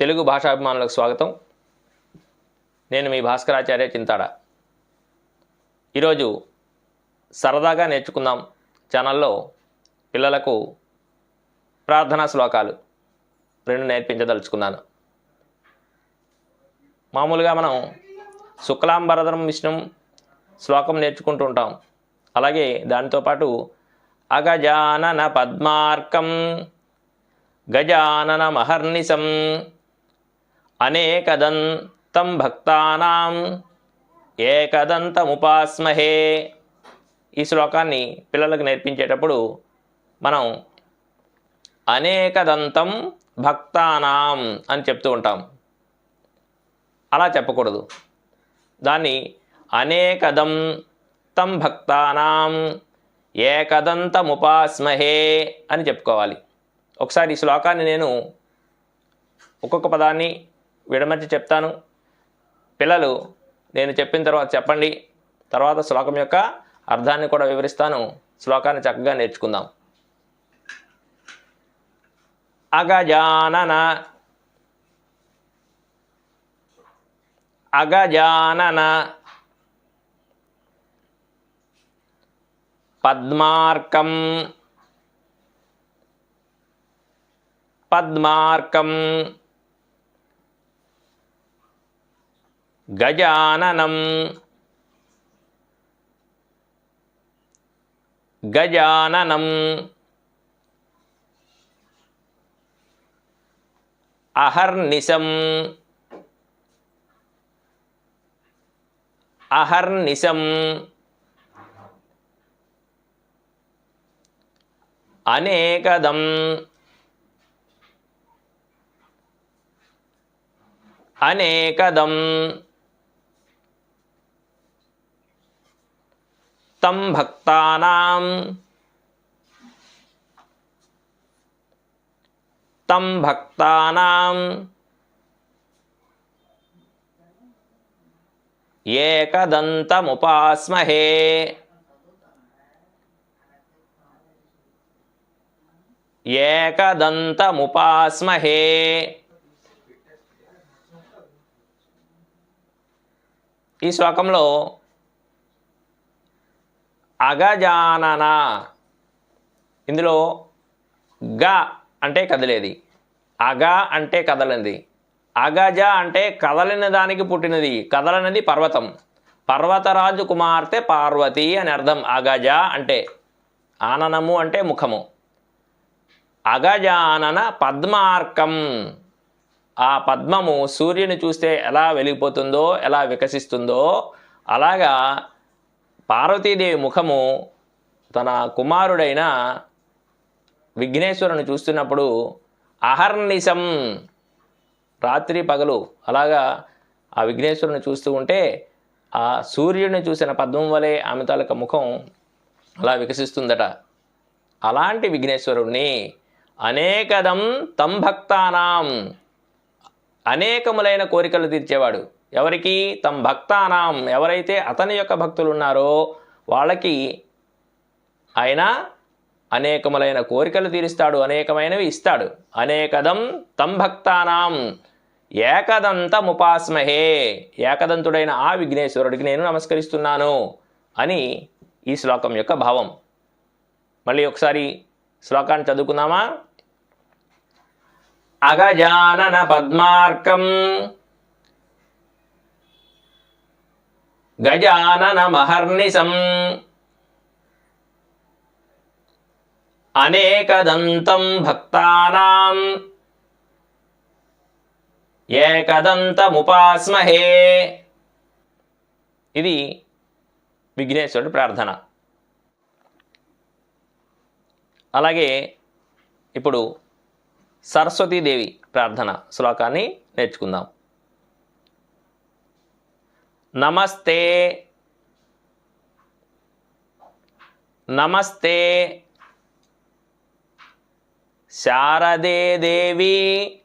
తెలుగు భాషాభిమానులకు స్వాగతం. నేను మీ భాస్కరాచార్య చింతాడ. ఈరోజు సరదాగా నేర్చుకుందాం ఛానల్లో పిల్లలకు ప్రార్థనా శ్లోకాలు రెండు నేర్పించదలుచుకున్నాను. మామూలుగా మనం శుక్లాంబరధరం విష్ణు శ్లోకం నేర్చుకుంటూ ఉంటాం. అలాగే దానితో పాటు అగజానన పద్మార్కం గజానన మహర్నిశం అనేకదంతం భక్తానాం ఏకదంతముపాస్మహే. ఈ శ్లోకాన్ని పిల్లలకు నేర్పించేటప్పుడు మనం అనేకదంతం భక్తానాం అని చెప్తూ ఉంటాం. అలా చెప్పకూడదు. దాన్ని అనేకదం తం భక్తానాం ఏకదంతముపాస్మహే అని చెప్పుకోవాలి. ఒకసారి ఈ శ్లోకాన్ని నేను ఒక్కొక్క పదాన్ని విడమర్చి చెప్తాను. పిల్లలు నేను చెప్పిన తర్వాత చెప్పండి. తర్వాత శ్లోకం యొక్క అర్థాన్ని కూడా వివరిస్తాను. శ్లోకాన్ని చక్కగా నేర్చుకుందాం. అగజానన. అగజానన. పద్మార్కం. పద్మార్కం. గజాననం. గజాననం. అహర్నిశం. అహర్నిశం. అనేకదం. అనేకదం. తం భక్తానాం తం భక్తానాం ఏకదంతముపాస్మహే ఏకదంతముపాస్మహే ఈ శ్లోకంలో అగజానన. ఇందులో గ అంటే కదిలేది. అగ అంటే కదలినది. అగజ అంటే కదలిన దానికి పుట్టినది. కదలనది పర్వతం. పర్వతరాజు కుమార్తె పార్వతి అని అర్థం. అగజ అంటే ఆననము అంటే ముఖము. అగజానన పద్మార్కం. ఆ పద్మము సూర్యుని చూస్తే ఎలా వెలిగిపోతుందో ఎలా వికసిస్తుందో అలాగా పార్వతీదేవి ముఖము తన కుమారుడైన విఘ్నేశ్వరుని చూస్తున్నప్పుడు అహర్నిశం రాత్రి పగలు అలాగా ఆ విఘ్నేశ్వరుని చూస్తూ ఉంటే ఆ సూర్యుడిని చూసిన పద్మం వలె ఆమె తాలూక ముఖం అలా వికసిస్తుందట. అలాంటి విఘ్నేశ్వరుణ్ణి అనేకదం తం భక్తానాం అనేకములైన కోరికలు తీర్చేవాడు. ఎవరికి? తమ భక్తానాం. ఎవరైతే అతని యొక్క భక్తులు ఉన్నారో వాళ్ళకి ఆయన అనేకములైన కోరికలు తీరుస్తాడు అనేకమైనవి ఇస్తాడు. అనేకదం తం భక్తానాం. ఏకదంతముపాస్మహే ఏకదంతుడైన ఆ విఘ్నేశ్వరుడికి నేను నమస్కరిస్తున్నాను అని ఈ శ్లోకం యొక్క భావం. మళ్ళీ ఒకసారి శ్లోకాన్ని చదువుకుందామా? అగజానన పద్మార్కం గజానన మహర్నిశం అనేకదంతం భక్తానాం. ఏకదంతముపాస్మహే. ఇది విఘ్నేశ్వరుడి ప్రార్థన. అలాగే ఇప్పుడు సరస్వతీదేవి ప్రార్థన శ్లోకాన్ని నేర్చుకుందాం. నమస్తే. నమస్తే. శారదే దేవి.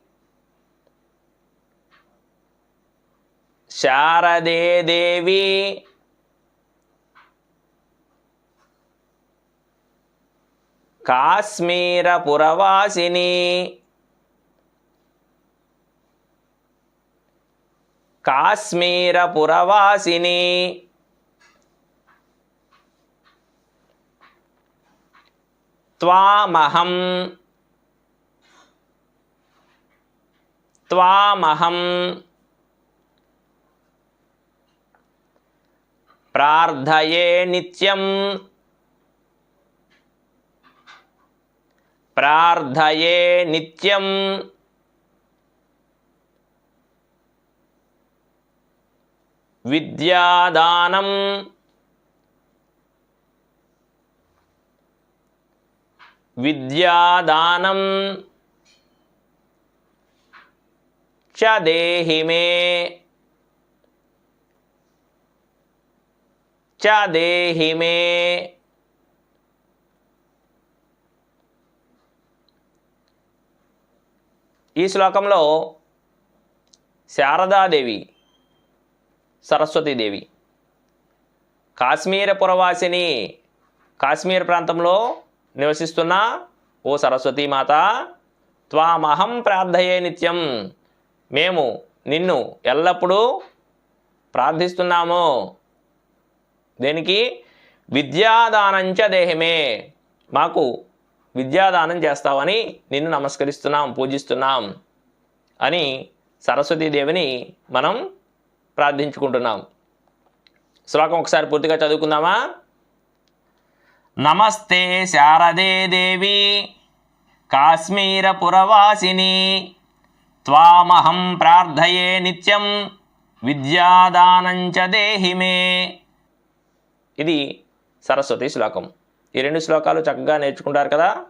శారదే దేవి. కాశ్మీర పురవాసిని. కాశ్మీరపురవాసిని. త్వామహం. త్వామహం. ప్రార్థయే నిత్యం. ప్రార్థయే నిత్యం. విద్యాదానం. విద్యాదానం. చ దేహి మే. చ దేహి మే. ఈ శ్లోకంలో శారదాదేవి సరస్వతీదేవి కాశ్మీర పురవాసిని కాశ్మీర్ ప్రాంతంలో నివసిస్తున్న ఓ సరస్వతీమాత త్వామహం ప్రార్థయే నిత్యం. మేము నిన్ను ఎల్లప్పుడూ ప్రార్థిస్తున్నాము. దేనికి? విద్యాదానంచ దేహమే. మాకు విద్యాదానం చేస్తావని నిన్ను నమస్కరిస్తున్నాం పూజిస్తున్నాం అని సరస్వతీదేవిని మనం ప్రార్థించుకుంటున్నాం. శ్లోకం ఒకసారి పూర్తిగా చదువుకుందామా? నమస్తే శారదే దేవి కాశ్మీరపురవాసిని. త్వామహం ప్రార్థయే నిత్యం విద్యాదానంచ దేహిమే ఇది సరస్వతి శ్లోకం. ఈ రెండు శ్లోకాలు చక్కగా నేర్చుకుంటారు కదా?